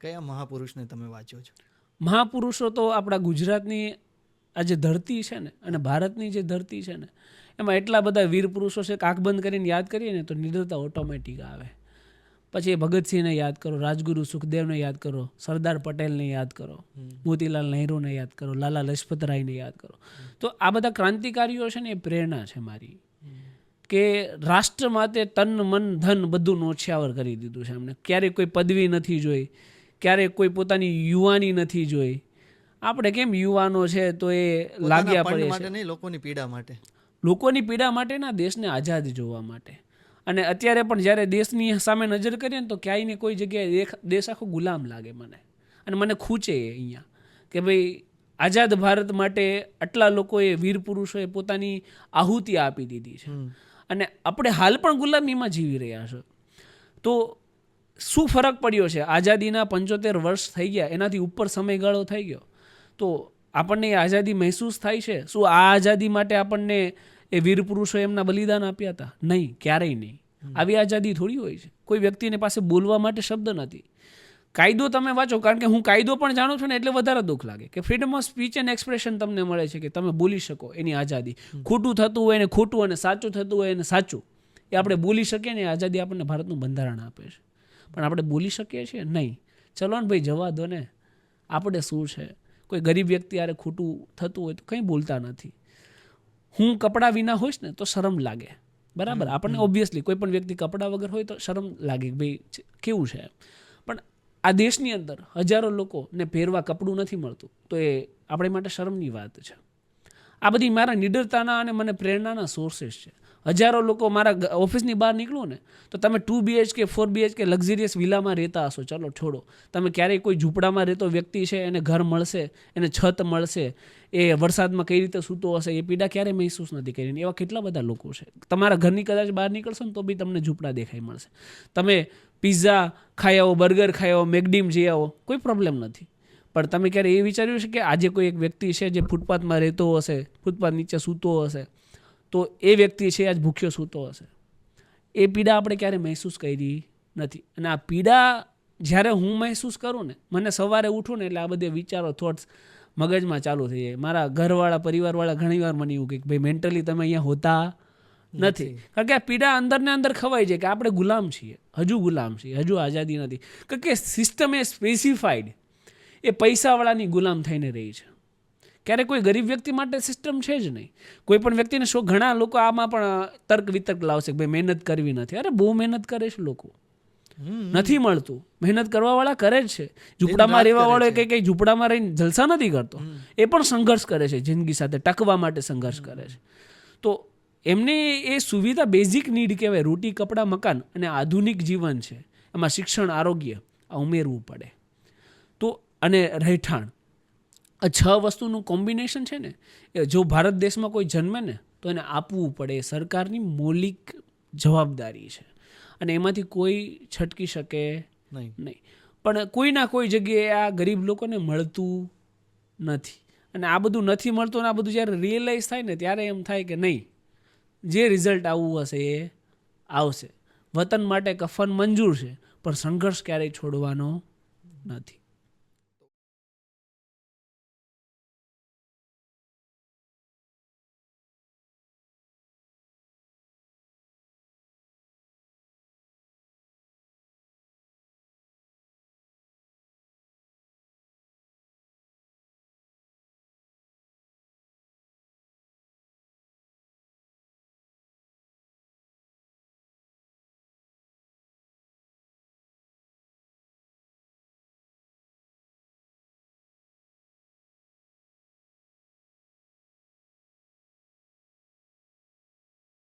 કયા મહાપુરુષને તમે વાંચો છો? મહાપુરુષો તો આપણા ગુજરાતની આ જે ધરતી છે ને અને ભારતની જે ધરતી છે ને એમાં એટલા બધા વીર પુરુષો છે કે બંધ કરીને યાદ કરીએ ને તો નિડરતા ઓટોમેટિક આવે. પછી ભગતસિંહને યાદ કરો રાજગુરુ સુખદેવને યાદ કરો સરદાર પટેલને યાદ કરો મોતીલાલ નહેરુને યાદ કરો લાલા લજપતરાયને યાદ કરો. તો આ બધા ક્રાંતિકારીઓ છે ને એ પ્રેરણા છે મારી. કે રાષ્ટ્ર માટે તન મન ધન બધું નોછ્યાવર કરી દીધું છે એમને. ક્યારેય કોઈ પદવી નથી જોઈ. ક્યારેય કોઈ પોતાની યુવાની નથી જોઈ. આપણે કેમ યુવાનો છે તો એ લાગ્યા પડે છે. નહીં લોકોની પીડા માટે. લોકોની પીડા માટેના દેશને આઝાદ જોવા માટે. અને અત્યારે પણ જ્યારે દેશની સામે નજર કરીએ ને તો ક્યાંય ને કોઈ જગ્યાએ દેશ આખો ગુલામ લાગે મને. અને મને ખૂચે એ અહીંયા. કે ભાઈ આઝાદ ભારત માટે આટલા લોકોએ વીર પુરુષોએ પોતાની આહુતિ આપી દીધી છે. અને આપણે હાલ પણ ગુલામીમાં જીવી રહ્યા છો. તો શું ફરક પડ્યો છે? આઝાદીના પંચોતેર વર્ષ થઈ ગયા એનાથી ઉપર સમયગાળો થઈ ગયો. તો આપણને એ આઝાદી મહેસૂસ થાય છે? શું આ આઝાદી માટે આપણને એ વીર પુરુષો એમના બલિદાન આપ્યા હતા? નહીં ક્યારેય નહીં. આવી આઝાદી થોડી હોય છે. કોઈ વ્યક્તિને પાસે બોલવા માટે શબ્દ નથી. કાયદો તમે વાંચો કારણ કે હું કાયદો પણ જાણું છું ને એટલે વધારે દુઃખ લાગે કે freedom of speech and expression તમને મળે છે કે તમે બોલી શકો એની આઝાદી. ખોટું થતું હોય ને ખોટું અને સાચું થતું હોય અને સાચું એ આપણે બોલી શકીએ ને એ આઝાદી આપણને ભારતનું બંધારણ આપે છે. પણ આપણે બોલી શકીએ છીએ? નહીં. ચલો ને ભાઈ જવા દો ને. આપણે શું છે? કોઈ ગરીબ વ્યક્તિ યારે ખોટું થતું હોય તો કંઈ બોલતા નથી. હું કપડાં વિના હોઈશ ને તો શરમ લાગે. બરાબર? આપણને ઓબ્વિયસલી કોઈ પણ વ્યક્તિ કપડાં વગર હોય તો શરમ લાગે કે ભાઈ કેવું છે પણ આ દેશની અંદર હજારો લોકોને પહેરવા કપડું નથી મળતું તો એ આપણી માટે શરમની વાત છે. આ બધી મારા નિડરતાના અને મને પ્રેરણાના સોર્સેસ છે. હજારો લોકો મારા ઓફિસની બહાર નીકળો ને, તો તમે two BHK four BHK luxurious વિલામાં રહેતા હશો. ચલો, છોડો. તમે ક્યારેય કોઈ ઝૂંપડામાં રહેતો વ્યક્તિ છે, એને ઘર મળશે, એને છત મળશે, એ વરસાદમાં કઈ રીતે સૂતો હશે, એ પીડા ક્યારેય મહેસૂસ નથી કરી એવા કેટલા બધા લોકો છે. તમારા ઘરની કદાચ બહાર નીકળશો ને તો બી તમને ઝૂંપડા દેખાઈ મળશે. તમે પિઝા ખાઈ આવો બર્ગર ખાઈ આવો મેગડીમ જઈ આવો, કોઈ પ્રોબ્લેમ નથી. પણ તમે ક્યારે એ વિચાર્યું છે કે આજે કોઈ એક વ્યક્તિ છે જે ફૂટપાથમાં રહેતો હશે, ફૂટપાથ નીચે સૂતો હશે? તો એ વ્યક્તિ છે આજ ભૂખ્યો સૂતો હશે. એ પીડા આપણે ક્યારે મહેસૂસ કરી નથી. અને આ પીડા જ્યારે હું મહેસૂસ કરું ને મને સવારે ઉઠું ને એટલે આ બધે વિચારો થોટ્સ મગજમાં ચાલુ થઈ જાય. મારા ઘરવાળા પરિવારવાળા ઘણી વાર મને એવું કે ભાઈ મેન્ટલી તમે અહીંયા હોતા નથી. કારણ કે આ પીડા અંદરને અંદર ખવાઈ જાય કે આપણે ગુલામ છીએ. હજુ ગુલામ છીએ હજુ આઝાદી નથી. કારણ કે સિસ્ટમ એ સ્પેસિફાઈડ એ પૈસાવાળાની ગુલામ થઈને રહી છે. ક્યારે કોઈ ગરીબ વ્યક્તિ માટે સિસ્ટમ છે જ નહીં. કોઈ પણ વ્યક્તિને શું ઘણા લોકો આમાં પણ તર્ક વિતર્ક લાવશે કે ભાઈ મહેનત કરવી નથી. અરે બહુ મહેનત કરે છે લોકો. નથી મળતું. મહેનત કરવાવાળા કરે જ છે. ઝૂંપડામાં રહેવાવાળો એ કંઈ કંઈ ઝૂંપડામાં રહીને જલસા નથી કરતો. એ પણ સંઘર્ષ કરે છે જિંદગી સાથે ટકવા માટે સંઘર્ષ કરે છે. તો એમને એ સુવિધા બેઝિક નીડ કહેવાય. રોટી કપડાં મકાન અને આધુનિક જીવન છે. એમાં શિક્ષણ આરોગ્ય આ ઉમેરવું પડે. તો અને રહેઠાણ. આ છ વસ્તુનું કોમ્બિનેશન છે ને એ જો ભારત દેશમાં કોઈ જન્મે ને તો એને આપવું પડે. એ સરકારની મૌલિક જવાબદારી છે. અને એમાંથી કોઈ છટકી શકે નહીં. નહીં. પણ કોઈના કોઈ જગ્યાએ આ ગરીબ લોકોને મળતું નથી. અને આ બધું નથી મળતું અને આ બધું જ્યારે રિયલાઇઝ થાય ને ત્યારે એમ થાય કે નહીં જે રિઝલ્ટ આવવું હશે એ આવશે. વતન માટે કફન મંજૂર છે પણ સંઘર્ષ ક્યારેય છોડવાનો નથી.